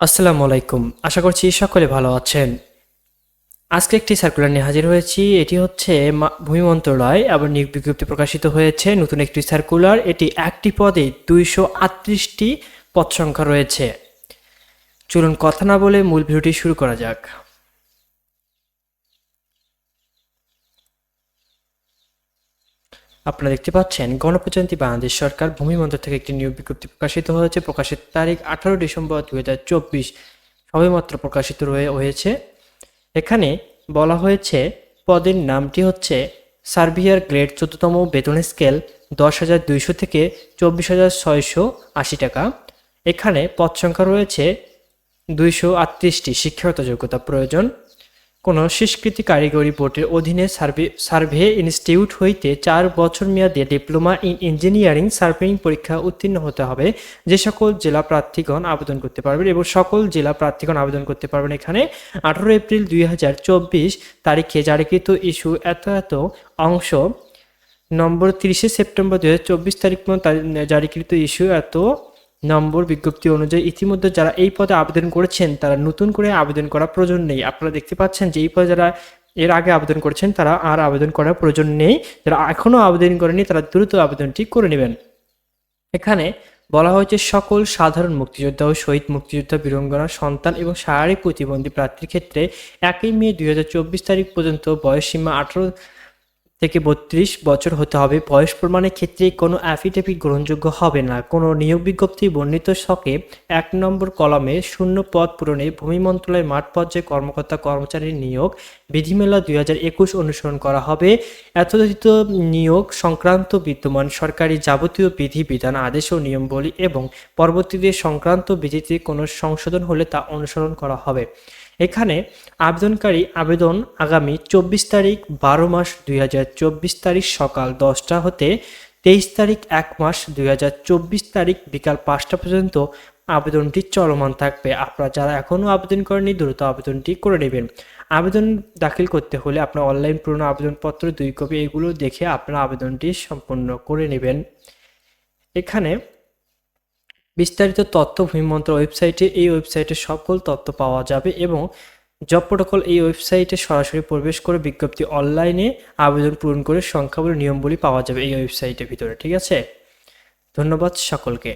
আসসালামু আলাইকুম। আশা করছি সকলে ভালো আছেন। আজকে একটি সার্কুলার নিয়ে হাজির হয়েছি। এটি হচ্ছে ভূমি মন্ত্রণালয় আবার নিয়োগ বিজ্ঞপ্তি প্রকাশিত হয়েছে। নতুন একটি সার্কুলার এটি একটি পদে দুইশো আটত্রিশটি পদ সংখ্যা রয়েছে। চলুন কথা না বলে মূল ভিডিওটি শুরু করা যাক। আপনারা দেখতে পাচ্ছেন, গণপ্রজাতন্ত্রী বাংলাদেশ সরকার ভূমি মন্ত্রক থেকে একটি নিয়োগ বিজ্ঞপ্তি প্রকাশিত হয়েছে। প্রকাশিত তারিখ আঠারো ডিসেম্বর দু হাজার চব্বিশ সবেমাত্র প্রকাশিত হয়েছে। এখানে বলা হয়েছে, পদের নামটি হচ্ছে সার্বিয়ার গ্রেড চোদ্দতম বেতন স্কেল দশ হাজার দুইশো থেকে চব্বিশ হাজার ছয়শো আশি টাকা। এখানে পদ সংখ্যা রয়েছে দুইশো আটত্রিশটি শিক্ষাগত যোগ্যতা প্রয়োজন। কোনো স্বীকৃতি কারিগরি বোর্ডের অধীনে সার্ভে সার্ভে ইনস্টিটিউট হইতে চার বছর মেয়াদে ডিপ্লোমা ইন ইঞ্জিনিয়ারিং সার্ভেইং পরীক্ষা উত্তীর্ণ হতে হবে। যে সকল জেলা প্রার্থীগণ আবেদন করতে পারবেন এবং সকল জেলা প্রার্থীগণ আবেদন করতে পারবেন এখানে। আঠারো এপ্রিল দুই হাজার চব্বিশ তারিখে জারিকৃত ইস্যু এত এত অংশ নম্বর তিরিশে সেপ্টেম্বর দুই হাজার চব্বিশ তারিখ পর্যন্ত জারিকৃত ইস্যু এত নম্বর বিজ্ঞপ্তি অনুযায়ী ইতিমধ্যে যারা এই পদে আবেদন করেছেন, তারা নতুন করে আবেদন করা প্রয়োজন নেই। আপনারা দেখতে পাচ্ছেন যে এই পদে যারা এর আগে আবেদন করেছেন, তারা আর আবেদন করার প্রয়োজন নেই। যারা এখনও আবেদন করেনি তারা দ্রুত আবেদনটি করে নেবেন। এখানে বলা হয়েছে, সকল সাধারণ মুক্তিযোদ্ধা ও শহীদ মুক্তিযোদ্ধা, বীরঙ্গনা, সন্তান এবং শারীরিক প্রতিবন্ধী প্রার্থীর ক্ষেত্রে একই মে দুই হাজার চব্বিশ তারিখ পর্যন্ত বয়সসীমা আঠারো থেকে বত্রিশ বছর হতে হবে। বয়স প্রমাণের ক্ষেত্রে কোনো অ্যাফিডেভিট গ্রহণযোগ্য হবে না। কোনো নিয়োগ বিজ্ঞপ্তি বর্ণিত শকে এক নম্বর কলমে শূন্য পদ পূরণে ভূমি মন্ত্রণালয়ের মাঠ পর্যায়ে কর্মকর্তা কর্মচারীর নিয়োগ বিধিমেলা দুই হাজার একুশ অনুসরণ করা হবে। এতদিত নিয়োগ সংক্রান্ত বিদ্যমান সরকারি যাবতীয় বিধি, বিধান, আদেশ ও নিয়মবলী এবং পরবর্তীতে সংক্রান্ত বিধিতে কোনো সংশোধন হলে তা অনুসরণ করা হবে। এখানে আবেদনকারী আবেদন আগামী চব্বিশ তারিখ বারো মাস দুই হাজার চব্বিশ তারিখ সকাল দশটা হতে তেইশ তারিখ এক মাস দুই হাজার চব্বিশ তারিখ বিকাল পাঁচটা পর্যন্ত আবেদনটি চলমান থাকবে। আপনারা যারা এখনও আবেদন করেনি দ্রুত আবেদনটি করে নেবেন। আবেদন দাখিল করতে হলে আপনার অনলাইন পুরনো আবেদনপত্র, দুই কপি, এগুলো দেখে আপনারা আবেদনটি সম্পন্ন করে নেবেন। এখানে বিস্তারিত তথ্য ভূমিমন্ত্র ওয়েবসাইটে, এই ওয়েবসাইটে সকল তথ্য পাওয়া যাবে এবং জব প্রোটোকল এই ওয়েবসাইটে সরাসরি প্রবেশ করে বিজ্ঞপ্তি অনলাইনে আবেদন পূরণ করে সংখ্যাবলী নিয়মগুলি পাওয়া যাবে এই ওয়েবসাইটের ভিতরে, ঠিক আছে? ধন্যবাদ সকলকে।